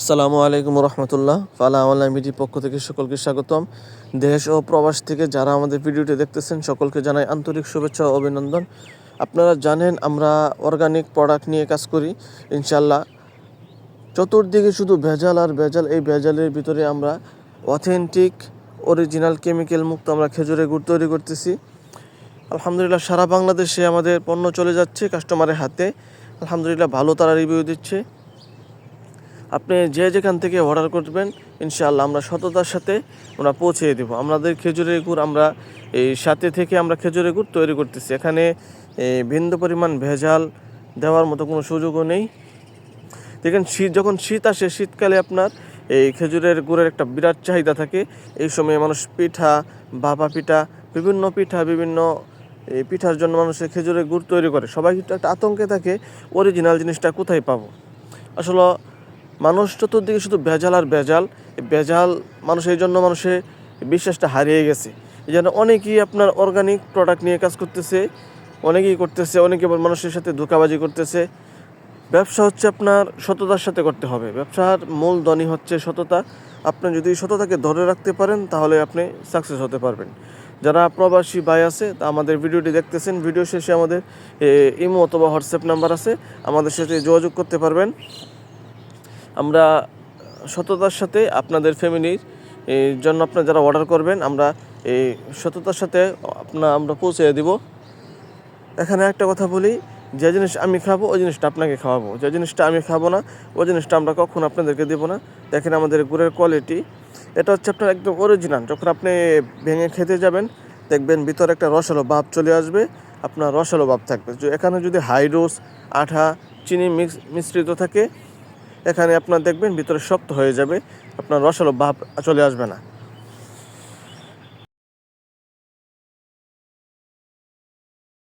আসসালামু আলাইকুম রহমতুল্লাহ। ফালা অনলাইন মিডির পক্ষ থেকে সকলকে স্বাগতম। দেশ ও প্রবাস থেকে যারা আমাদের ভিডিওটি দেখতেছেন, সকলকে জানাই আন্তরিক শুভেচ্ছা ও অভিনন্দন। আপনারা জানেন, আমরা অর্গানিক প্রোডাক্ট নিয়ে কাজ করি ইনশাল্লাহ চতুর্দিকে শুধু ভেজাল আর ভেজাল, এই ভেজালের ভিতরে আমরা অথেন্টিক অরিজিনাল কেমিক্যাল মুক্ত আমরা খেজুরের গুড় তৈরি করতেছি। আলহামদুলিল্লাহ, সারা বাংলাদেশে আমাদের পণ্য চলে যাচ্ছে কাস্টমারের হাতে। আলহামদুলিল্লাহ, ভালো তারা রিভিউ দিচ্ছে। আপনি যে যেখান থেকে অর্ডার করবেন, ইনশাআল্লাহ আমরা সততার সাথে আমরা পৌঁছে দেবো। আমাদের খেজুরের গুড় আমরা, এই সাথে থেকে আমরা খেজুরের গুড় তৈরি করতেছি। এখানে বিন্দু পরিমাণ ভেজাল দেওয়ার মতো কোনো সুযোগও নেই। দেখেন, শীত, যখন শীত আসে, শীতকালে আপনার, এই খেজুরের গুড়ের একটা বিরাট চাহিদা থাকে। এই সময় মানুষ পিঠা, বাবা পিঠা, বিভিন্ন পিঠা, বিভিন্ন এই পিঠার জন্য মানুষের খেজুরের গুড় তৈরি করে। সবাই কিন্তু একটা আতঙ্কে থাকে অরিজিনাল জিনিসটা কোথায় পাবো? আসলে মানুষ চতুর্দিকে শুধু ভেজাল আর ভেজাল। ভেজাল মানুষ এই জন্য মানুষের বিশ্বাসটা হারিয়ে গেছে। এই জন্য অনেকেই আপনার অর্গানিক প্রোডাক্ট নিয়ে কাজ করতেছে, অনেকেই করতেছে, অনেকে মানুষের সাথে ধোকাবাজি করতেছে। ব্যবসা হচ্ছে আপনার সততার সাথে করতে হবে। ব্যবসার মূল ধনী হচ্ছে সততা। আপনি যদি সততাকে ধরে রাখতে পারেন, তাহলে আপনি সাকসেস হতে পারবেন। যারা প্রবাসী ভাই আছে, তা আমাদের ভিডিওটি দেখতেছেন। ভিডিও শেষে আমাদের ইমো অথবা হোয়াটসঅ্যাপ নাম্বার আছে। আমাদের সাথে যোগাযোগ করতে পারবেন। আমরা সততার সাথে আপনাদের ফ্যামিলির জন্য আপনার যারা অর্ডার করবেন, আমরা এই সততার সাথে আপনার আমরা পৌঁছে দিব। এখানে একটা কথা বলি, যে জিনিস আমি খাব, ওই জিনিসটা আপনাকে খাওয়াবো। যে জিনিসটা আমি খাব না, ওই জিনিসটা আমরা কখনো আপনাদেরকে দেবো না। দেখেন আমাদের গুড়ের কোয়ালিটি এটা হচ্ছে আপনার একদম অরিজিনাল যখন আপনি ভেঙে খেতে যাবেন, দেখবেন ভিতরে একটা রসালো ভাব চলে আসবে, আপনার রসালো ভাব থাকবে। এখানে যদি হাইড্রোস আঠা, চিনি মিক্স মিশ্রিত থাকে এখানে আপনার দেখবেন ভিতরে শক্ত হয়ে যাবে আপনার রসালো ভাব চলে আসবে না।